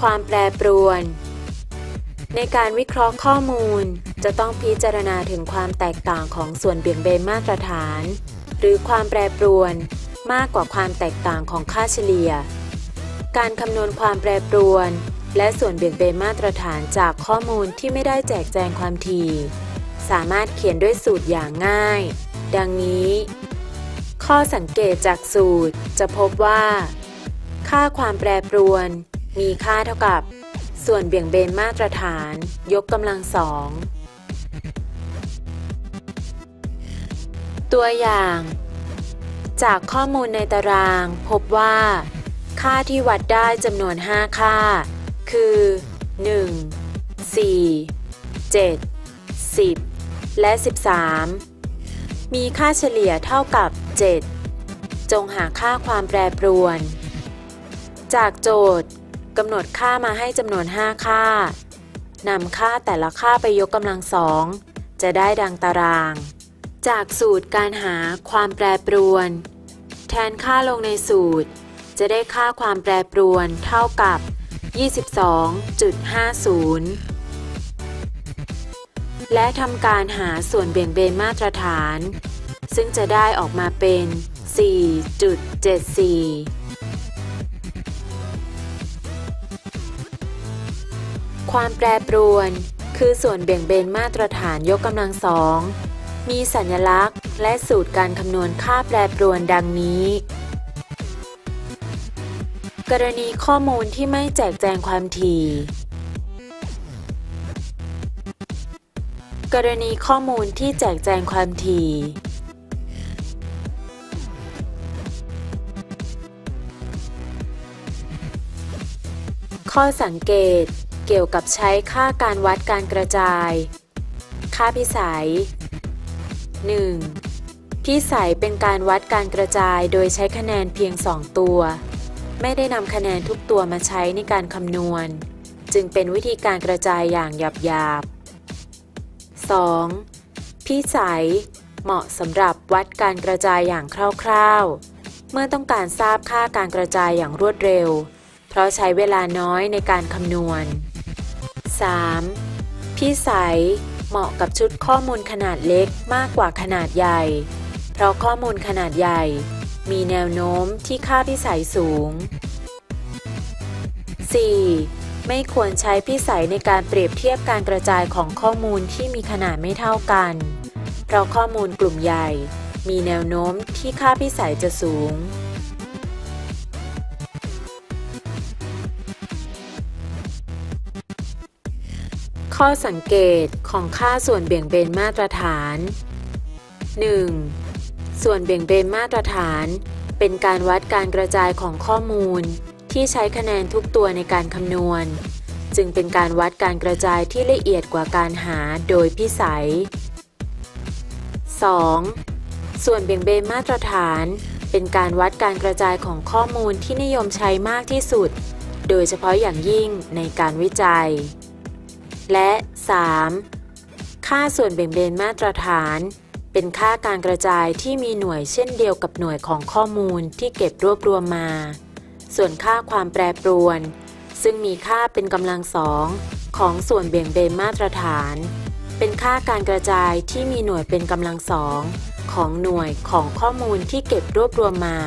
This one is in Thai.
ความแปรปรวน ในการวิเคราะห์ข้อมูล จะต้องพิจารณาถึงความแตกต่างของส่วนเบี่ยงเบนมาตรฐาน หรือความแปรปรวนมากกว่าความแตกต่างของค่าเฉลี่ย การคำนวณความแปรปรวน และส่วนเบี่ยงเบนมาตรฐานจากข้อมูลที่ไม่ได้แจกแจงความถี่สามารถเขียนด้วยสูตรอย่างง่าย ดังนี้ ข้อสังเกตจากสูตรจะพบว่า ค่าความแปรปรวน มีค่าเท่ากับ ส่วนเบี่ยงเบนมาตรฐาน ยกกำลังสอง ตัวอย่าง จากข้อมูลในตาราง พบว่า ค่าที่วัดได้จำนวน 5 ค่า คือ 1 4 7 10 และ 13 มีค่าเฉลี่ยเท่ากับ 7 จงหาค่าความแปรปรวน จากโจทย์ กำหนดค่ามาให้จำนวน 5 ค่านำค่าแต่ละค่าไปยกกำลังสองจะได้ดังตาราง จากสูตรการหาความแปรปรวน แทนค่าลงในสูตร จะได้ค่าความแปรปรวนเท่ากับ 22.50 และทำการหาส่วนเบี่ยงเบนมาตรฐาน ซึ่งจะได้ออกมาเป็น 4.74 ความแปรปรวน คือส่วนเบี่ยงเบนมาตรฐานยกกำลังสอง มีสัญลักษณ์ และสูตรการคำนวณค่าแปรปรวนดังนี้ กรณีข้อมูลที่ไม่แจกแจงความถี่ กรณีข้อมูลที่แจกแจงความถี่ข้อสังเกต เกี่ยวกับใช้ค่าการวัดการกระจาย ค่าพิสัย 1. พิสัยเป็นการวัดการกระจายโดยใช้คะแนนเพียง 2 ตัว ไม่ได้นำคะแนนทุกตัวมาใช้ในการคำนวณ จึงเป็นวิธีการกระจายอย่างหยาบๆ 2. พิสัย เหมาะสำหรับวัดการกระจายอย่างคร่าวๆ เมื่อต้องการทราบค่าการกระจายอย่างรวดเร็ว เพราะใช้เวลาน้อยในการคำนวณ 3. พิสัยเหมาะกับชุดข้อมูลขนาดเล็กมากกว่าขนาดใหญ่ เพราะข้อมูลขนาดใหญ่ มีแนวโน้มที่ค่าพิสัยสูง 4. ไม่ควรใช้พิสัยในการเปรียบเทียบการกระจายของข้อมูลที่มีขนาดไม่เท่ากัน เพราะข้อมูลกลุ่มใหญ่ มีแนวโน้มที่ค่าพิสัยจะสูง ข้อสังเกตของค่าส่วนเบี่ยงเบนมาตรฐาน 1. ส่วนเบี่ยงเบนมาตรฐาน เป็นการวัดการกระจายของข้อมูล ที่ใช้คะแนนทุกตัวในการคำนวณ จึงเป็นการวัดการกระจายที่ละเอียดกว่าการหาโดยพิสัย 2. ส่วนเบี่ยงเบนมาตรฐาน เป็นการวัดการกระจายของข้อมูลที่นิยมใช้มากที่สุด โดยเฉพาะอย่างยิ่งในการวิจัย และ 3. ค่าส่วนเบี่ยงเบนมาตรฐาน เป็นค่าการกระจายที่มีหน่วยเช่นเดียวกับหน่วยของข้อมูลที่เก็บรวบรวมมา ส่วนค่าความแปรปรวน ซึ่งมีค่าเป็นกำลังสองของส่วนเบี่ยงเบนมาตรฐาน เป็นค่าการกระจายที่มีหน่วยเป็นกำลังสองของหน่วยของข้อมูลที่เก็บรวบรวมมา